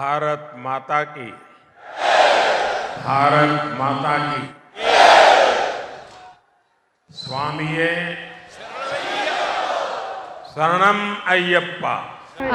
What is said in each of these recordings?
भारत माता की भारत माता की स्वामीये शरणम अय्यप्पा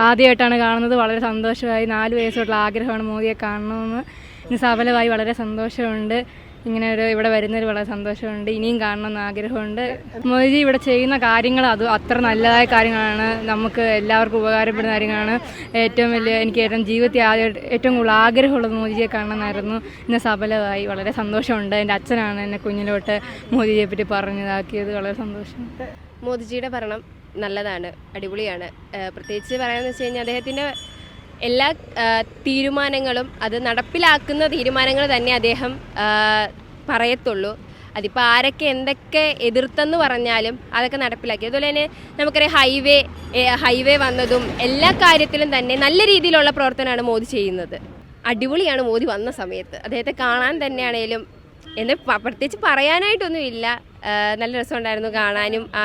ആദ്യമായിട്ടാണ് കാണുന്നത് വളരെ സന്തോഷമായി നാല് വയസ്സുള്ള ആഗ്രഹമാണ് മോദിയെ കാണണമെന്ന് ഇന്ന് സഫലമായി വളരെ സന്തോഷമുണ്ട് ഇങ്ങനെ ഒരു ഇവിടെ വരുന്നതിൽ വളരെ സന്തോഷമുണ്ട് ഇനിയും കാണണമെന്ന് ആഗ്രഹമുണ്ട്. മോദിജി ഇവിടെ ചെയ്യുന്ന കാര്യങ്ങൾ അത് അത്ര നല്ലതായ കാര്യങ്ങളാണ്. നമുക്ക് എല്ലാവർക്കും ഉപകാരപ്പെടുന്ന കാര്യങ്ങളാണ്. ഏറ്റവും വലിയ എനിക്ക് ഏറ്റവും ജീവിതത്തിൽ ആദ്യം ഏറ്റവും കൂടുതൽ ആഗ്രഹമുള്ളത് മോദിജിയെ കാണണമെന്നായിരുന്നു. ഇന്ന് സഫലമായി. വളരെ സന്തോഷമുണ്ട്. എന്റെ അച്ഛനാണ് എന്നെ കുഞ്ഞിലോട്ട് മോദിജിയെ പറ്റി പറഞ്ഞതാക്കിയത്. വളരെ സന്തോഷം. മോദിജിയുടെ ഭരണം നല്ലതാണ് അടിപൊളിയാണ്. പ്രത്യേകിച്ച് പറയാമെന്ന് വെച്ച് കഴിഞ്ഞാൽ അദ്ദേഹത്തിന്റെ എല്ലാ തീരുമാനങ്ങളും അത് നടപ്പിലാക്കുന്ന തീരുമാനങ്ങൾ തന്നെ അദ്ദേഹം പറയത്തുള്ളൂ. അതിപ്പോൾ ആരൊക്കെ എന്തൊക്കെ എതിർത്തെന്ന് പറഞ്ഞാലും അതൊക്കെ നടപ്പിലാക്കി. അതുപോലെ തന്നെ നമുക്കറിയാം ഹൈവേ ഹൈവേ വന്നതും എല്ലാ കാര്യത്തിലും തന്നെ നല്ല രീതിയിലുള്ള പ്രവർത്തനമാണ് മോദി ചെയ്യുന്നത്. അടിപൊളിയാണ് മോദി വന്ന സമയത്ത്. അദ്ദേഹത്തെ കാണാൻ തന്നെയാണേലും എന്ന് പ്രത്യേകിച്ച് പറയാനായിട്ടൊന്നുമില്ല. നല്ല രസമുണ്ടായിരുന്നു കാണാനും. ആ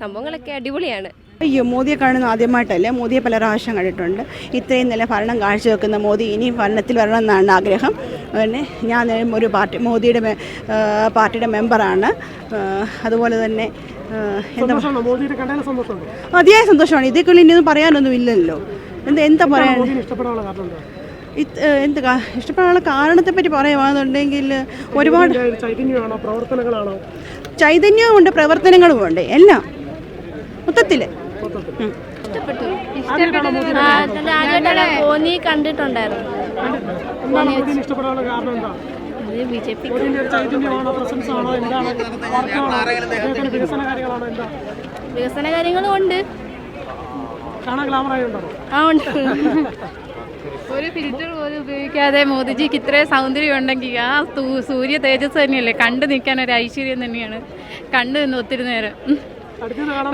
സംഭവങ്ങളൊക്കെ അടിപൊളിയാണ്. അയ്യോ മോദിയെ കാണുന്ന ആദ്യമായിട്ടല്ലേ? മോദിയെ പല പ്രാവശ്യം കണ്ടിട്ടുണ്ട്. ഇത്രയും നല്ല ഭരണം കാഴ്ചവെക്കുന്ന മോദി ഇനിയും ഭരണത്തിൽ വരണമെന്നാണ് ആഗ്രഹം. പിന്നെ ഞാൻ ഒരു പാർട്ടി മോദിയുടെ പാർട്ടിയുടെ മെമ്പറാണ്. അതുപോലെ തന്നെ എന്താ അതിയായ സന്തോഷമാണ്. ഇതേക്കുള്ള ഇനിയൊന്നും പറയാനൊന്നും ഇല്ലല്ലോ. എന്താ എന്താ പറയാൻ എന്താ? ഇത് എന്ത് ഇഷ്ടപ്പെടാനുള്ള കാരണത്തെ പറ്റി പറയുവാന്നുണ്ടെങ്കിൽ ഒരുപാട് ചൈതന്യമാണോ? പ്രവർത്തനങ്ങളാണോ? പ്രവർത്തനങ്ങളും പ്രവർത്തനങ്ങളുമുണ്ട് എല്ലാം. മൊത്തത്തിൽ കണ്ടിട്ടുണ്ടായിരുന്നു. ബി ജെ പി വികസന കാര്യങ്ങളാണോ എന്താ? വികസന കാര്യങ്ങളും ഉണ്ട്. ആ ഉണ്ട്. ഒരു ഫിൽറ്റർ പോലും ഉപയോഗിക്കാതെ മോദിജിക്ക് ഇത്രയും സൗന്ദര്യം ഉണ്ടെങ്കിൽ ആ സൂര്യ തേജസ് തന്നെയല്ലേ? കണ്ടു നിൽക്കാൻ ഒരു ഐശ്വര്യം തന്നെയാണ്. കണ്ടു നിന്ന് ഒത്തിരി നേരം.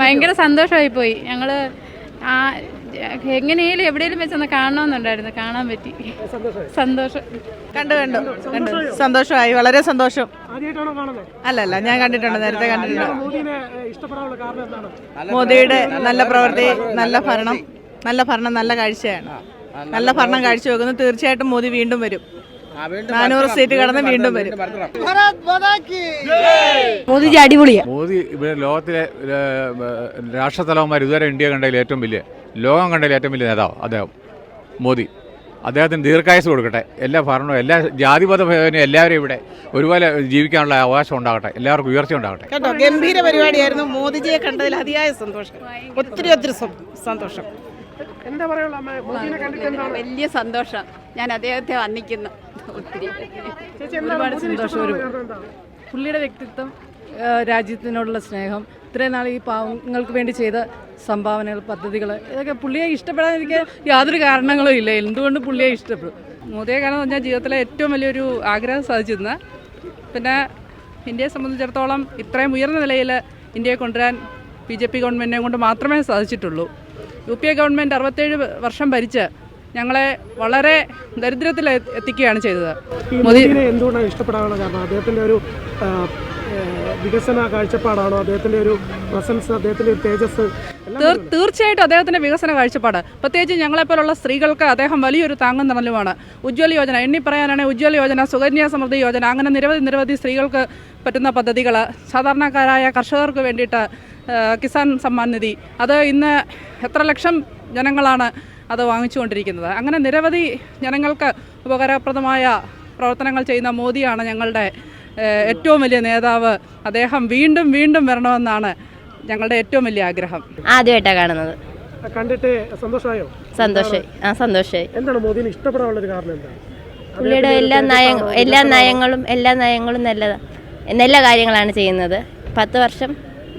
ഭയങ്കര സന്തോഷമായി പോയി ഞങ്ങൾ ആ എങ്ങനെയും എവിടെയെങ്കിലും വെച്ചൊന്ന് കാണണമെന്നുണ്ടായിരുന്നു കാണാൻ പറ്റി. സന്തോഷം. കണ്ടു കണ്ടു. കണ്ടു. സന്തോഷമായി. വളരെ സന്തോഷം. അല്ല അല്ല ഞാൻ കണ്ടിട്ടുണ്ട്. നേരത്തെ കണ്ടിട്ടുണ്ട്. മോദിനെ ഇഷ്ടപ്പെടാനുള്ള കാരണം എന്താണ്? മോദിയുടെ നല്ല പ്രവൃത്തി നല്ല ഭരണം. നല്ല ഭരണം നല്ല കാഴ്ചയാണ്. നല്ല ഭരണം കാഴ്ച വെക്കുന്നു തീർച്ചയായിട്ടും മോദി വീണ്ടും വരും. നാനൂറ് സീറ്റ് കടന്ന് വീണ്ടും വരും. മോദിജി അടിപൊളിയാണ് മോദി ഇവിടെ ലോകത്തിലെ ഏഹ്, രാഷ്ട്രത്തലവന്മാർ ഇതുവരെ ഇന്ത്യ കണ്ടതിൽ ഏറ്റവും വലിയ ലോകം കണ്ടതിൽ ഏറ്റവും വലിയ നേതാവ് അദ്ദേഹം മോദി. അദ്ദേഹത്തിന് ദീർഘായുസ് കൊടുക്കട്ടെ. എല്ലാ ഭരണവും എല്ലാ ജാതിമത ഭേദനും എല്ലാവരും ഇവിടെ ഒരുപോലെ ജീവിക്കാനുള്ള അവകാശം ഉണ്ടാകട്ടെ. എല്ലാവർക്കും ഉയർച്ച ഉണ്ടാകട്ടെ. കേട്ടോ ഗംഭീര പരിപാടിയായിരുന്നു. മോദിജിയെ കണ്ടതിൽ അതിയായ സന്തോഷം. ഒത്തിരി ഒത്തിരി സന്തോഷം. എന്താ കണ്ടിട്ട് വലിയ സന്തോഷം. ഞാൻ അദ്ദേഹത്തെ വന്നിക്കുന്നു ഒത്തിരി. ഒരുപാട് ഇഷ്ടപ്പെടാനുള്ള പുള്ളിയുടെ വ്യക്തിത്വം രാജ്യത്തിനോടുള്ള സ്നേഹം ഇത്രയും നാൾ ഈ പാവങ്ങൾക്ക് വേണ്ടി ചെയ്ത സംഭാവനകൾ പദ്ധതികൾ ഇതൊക്കെ പുള്ളിയെ ഇഷ്ടപ്പെടാതിരിക്കാൻ യാതൊരു കാരണങ്ങളും ഇല്ല. എന്തുകൊണ്ട് പുള്ളിയെ ഇഷ്ടപ്പെടും? മോദിയെ കാരണം പറഞ്ഞാൽ ജീവിതത്തിലെ ഏറ്റവും വലിയൊരു ആഗ്രഹം സാധിച്ചിരുന്ന പിന്നെ ഇന്ത്യയെ സംബന്ധിച്ചിടത്തോളം ഇത്രയും ഉയർന്ന നിലയിൽ ഇന്ത്യയെ കൊണ്ടുവരാൻ ബി ജെ പി ഗവൺമെന്റിനെ കൊണ്ട് മാത്രമേ സാധിച്ചിട്ടുള്ളൂ. യു പി എ ഗവൺമെന്റ് അറുപത്തേഴ് വർഷം ഭരിച്ച് ഞങ്ങളെ വളരെ ദരിദ്രത്തിൽ എത്തിക്കുകയാണ് ചെയ്തത്. ഈ മോദിനെ എന്തുകൊണ്ടാണ് ഇഷ്ടപ്പെടാനുള്ള കാരണം? അദ്ദേഹത്തിന്റെ ഒരു വികസന കാഴ്ചപ്പാടാണോ? അദ്ദേഹത്തിന്റെ ഒരു പ്രസൻസ് അദ്ദേഹത്തിന്റെ ഒരു തേജസ്? തീർ- തീർച്ചയായിട്ടും അദ്ദേഹത്തിന്റെ വികസന കാഴ്ചപ്പാട്. പ്രത്യേകിച്ച് ഞങ്ങളെപ്പോലുള്ള സ്ത്രീകൾക്ക് അദ്ദേഹം വലിയൊരു താങ്ങും തണലുമാണ് ഉജ്ജ്വല യോജന എണ്ണി പറയാനാണെങ്കിൽ ഉജ്ജ്വല യോജന സുകന്യ സമൃദ്ധി യോജന അങ്ങനെ നിരവധി നിരവധി സ്ത്രീകൾക്ക് പറ്റുന്ന പദ്ധതികൾ സാധാരണക്കാരായ കർഷകർക്ക് വേണ്ടിയിട്ട് കിസാൻ സമ്മാൻ നിധി. അത് ഇന്ന് എത്ര ലക്ഷം ജനങ്ങളാണ് അത് വാങ്ങിച്ചുകൊണ്ടിരിക്കുന്നത്. അങ്ങനെ നിരവധി ജനങ്ങൾക്ക് ഉപകാരപ്രദമായ പ്രവർത്തനങ്ങൾ ചെയ്യുന്ന മോദിയാണ് ഞങ്ങളുടെ ഏറ്റവും വലിയ നേതാവ്. അദ്ദേഹം വീണ്ടും വീണ്ടും വരണമെന്നാണ് ഞങ്ങളുടെ ഏറ്റവും വലിയ ആഗ്രഹം. ആദ്യമായിട്ടാണ് കാണുന്നത്. കണ്ടിട്ട് സന്തോഷമായോ? സന്തോഷമായി ആ സന്തോഷമായി എന്താണ് മോദിനെ ഇഷ്ടപ്പെടാനുള്ള ഒരു കാരണം എന്താ പുള്ളിയുടെ എല്ലാ നയ എല്ലാ നയങ്ങളും എല്ലാ നയങ്ങളും നല്ലതാണ് നല്ല കാര്യങ്ങളാണ് ചെയ്യുന്നത്. പത്ത് വർഷം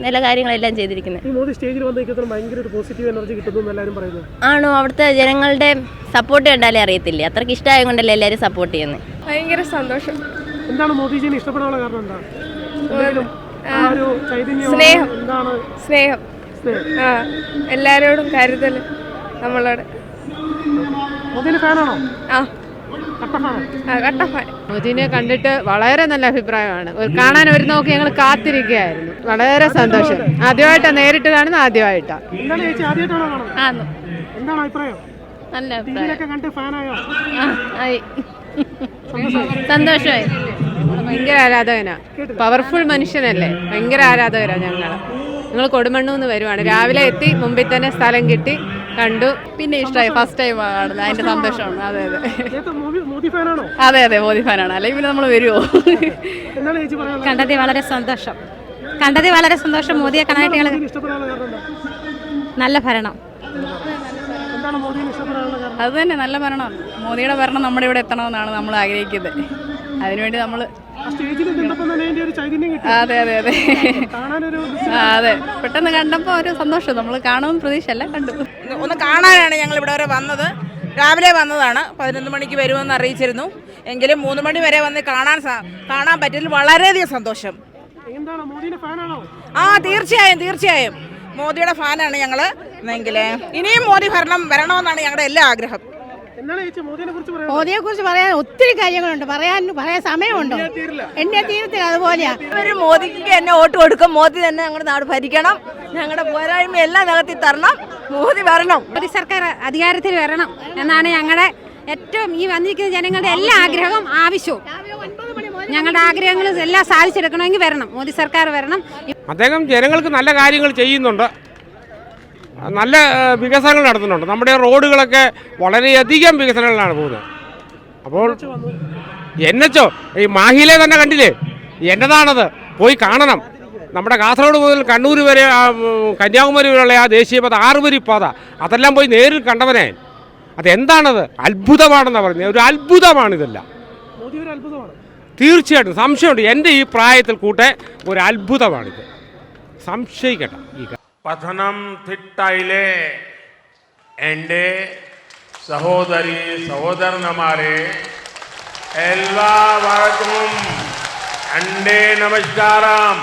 നല്ല കാര്യങ്ങളെല്ലാം ചെയ്തിരിക്കുന്നത്. ഈ മോദി സ്റ്റേജിൽ വന്നിരിക്കുന്ന ഭയങ്കര ഒരു പോസിറ്റീവ് എനർജി കിട്ടുന്നു എന്ന് എല്ലാവരും പറയുന്നു. ആണോ? അവിടുത്തെ ജനങ്ങളുടെ സപ്പോർട്ട് കണ്ടാലേ അറിയത്തില്ലേ? അത്രയ്ക്ക് ഇഷ്ടമായ കൊണ്ടല്ലേ എല്ലാവരും സപ്പോർട്ട് ചെയ്യുന്നത് ഭയങ്കര സന്തോഷം. എന്താണ് മോദിജിനെ ഇഷ്ടപ്പെടാനുള്ള കാരണം എന്താ? ആ ഒരു ചൈതന്യം സ്നേഹം. എന്താണ്? സ്നേഹം. എല്ലാവരോടും കരുതൽ നമ്മളോട്. ഫാനാണോ ആ. മോദിനെ കണ്ടിട്ട് വളരെ നല്ല അഭിപ്രായമാണ്. ഒരു കാണാൻ ഒരു നോക്കി ഞങ്ങൾ കാത്തിരിക്കുകയായിരുന്നു. വളരെ സന്തോഷം. ആദ്യമായിട്ടാണ് നേരിട്ട് കാണുന്നത് ആദ്യമായിട്ടാണ് എന്താണ് ചേച്ചി ആദ്യമായിട്ടാണോ കാണുന്നത്? ആന്നു എന്താണ് അഭിപ്രായം? നല്ല ടിവിയിലൊക്കെ കണ്ട് ഫാനായോ ആയി? സന്തോഷമായി. ഭയങ്കര ആരാധകനാ. പവർഫുൾ മനുഷ്യനല്ലേ. ഭയങ്കര ആരാധകരാ ഞങ്ങൾ ഞങ്ങൾ കൊടുമണ്ണൂന്ന് വരുവാണ്. രാവിലെ എത്തി മുമ്പിൽ തന്നെ സ്ഥലം കിട്ടി കണ്ടു. പിന്നെ ഇഷ്ടമായി ഫസ്റ്റ് ടൈം കാണുന്നത് അതിന്റെ സന്തോഷമാണ്. അതെ അതെ. അതെ അതെ മോദി ഫാനാണ് അല്ലെങ്കിൽ പിന്നെ നമ്മൾ വരുമോ കണ്ടതിൽ വളരെ സന്തോഷം. കണ്ടതി വളരെ സന്തോഷം. മോദിയെ കാണാനായിട്ട് ഞങ്ങൾ നല്ല ഭരണം. അത് തന്നെ നല്ല ഭരണം. മോദിയുടെ ഭരണം നമ്മുടെ ഇവിടെ എത്തണമെന്നാണ് നമ്മൾ ആഗ്രഹിക്കുന്നത്. അതിനുവേണ്ടി നമ്മൾ അതെ അതെ അതെ. കാണാനൊരു അതെ. പെട്ടെന്ന് കണ്ടപ്പോൾ ഒരു സന്തോഷം. നമ്മൾ കാണുമെന്ന് പ്രതീക്ഷയല്ല കണ്ടു. ഒന്ന് കാണാനാണ് ഞങ്ങൾ ഇവിടെ വരെ വന്നത്. രാവിലെ വന്നതാണ്. പതിനൊന്ന് മണിക്ക് വരുമെന്ന് അറിയിച്ചിരുന്നു. എങ്കിലും മൂന്ന് മണി വരെ വന്ന് കാണാൻ കാണാൻ പറ്റിയതിൽ വളരെയധികം സന്തോഷം. എന്താണ് മോദിന്റെ ഫാനാണോ? ആ തീർച്ചയായും തീർച്ചയായും. മോദിയുടെ ഫാനാണ് ഞങ്ങൾ എങ്കിൽ ഇനിയും മോദി ഭരണം വരണമെന്നാണ് ഞങ്ങളുടെ എല്ലാ ആഗ്രഹം. മോദിയെ കുറിച്ച് പറയാൻ ഒത്തിരി കാര്യങ്ങളുണ്ട്. പറയാൻ പറയാൻ സമയമുണ്ടോ? എന്നെ തീരത്തില്ല. അതുപോലെയാ. ഒരു മോദിക്ക് എന്നെ വോട്ട് കൊടുക്കും. മോദി തന്നെ ഞങ്ങളുടെ നാട് ഭരിക്കണം. ഞങ്ങളുടെ പോരായ്മ എല്ലാം നികത്തി തരണം. മോദി വരണം. മോദി സർക്കാർ അധികാരത്തിൽ വരണം എന്നാണ് ഞങ്ങളുടെ ഏറ്റവും ഈ വന്നിരിക്കുന്ന ജനങ്ങളുടെ എല്ലാ ആഗ്രഹവും ആവശ്യവും. ഞങ്ങളുടെ ആഗ്രഹങ്ങൾ എല്ലാം സാധിച്ചെടുക്കണമെങ്കിൽ വരണം. മോദി സർക്കാർ വരണം. അദ്ദേഹം ജനങ്ങൾക്ക് നല്ല കാര്യങ്ങൾ ചെയ്യുന്നുണ്ട്. നല്ല വികസനങ്ങൾ നടത്തുന്നുണ്ട്. നമ്മുടെ റോഡുകളൊക്കെ വളരെയധികം വികസനങ്ങളാണ് പോകുന്നത്. അപ്പോൾ എൻ എച്ചോ ഈ മാഹിയിലെ തന്നെ കണ്ടില്ലേ? എന്നതാണത് പോയി കാണണം. നമ്മുടെ കാസർഗോഡ് മുതൽ കണ്ണൂർ വരെ കന്യാകുമാരി വരെയുള്ള ആ ദേശീയപാത ആറുവരി പാത അതെല്ലാം പോയി നേരിൽ കണ്ടവനെ. അതെന്താണത്? അത്ഭുതമാണെന്നാണ് പറയുന്നത്. ഒരു അത്ഭുതമാണിതെല്ലാം തീർച്ചയായിട്ടും. സംശയമുണ്ട്. എന്റെ ഈ പ്രായത്തിൽ കൂട്ടെ ഒരു അത്ഭുതമാണിത്. സംശയിക്കട്ടെ ഈ ಪಥನಂ ತಿಟ್ಟಾಯಿಲೆ ಎಂಡೆ ಸಹೋದರಿ ಸಹೋದರನಮಾರೆ ಎಲ್ಲ ವಾರಕ್ಕೂ ಅಂಡೇ ನಮಸ್ಕಾರಂ.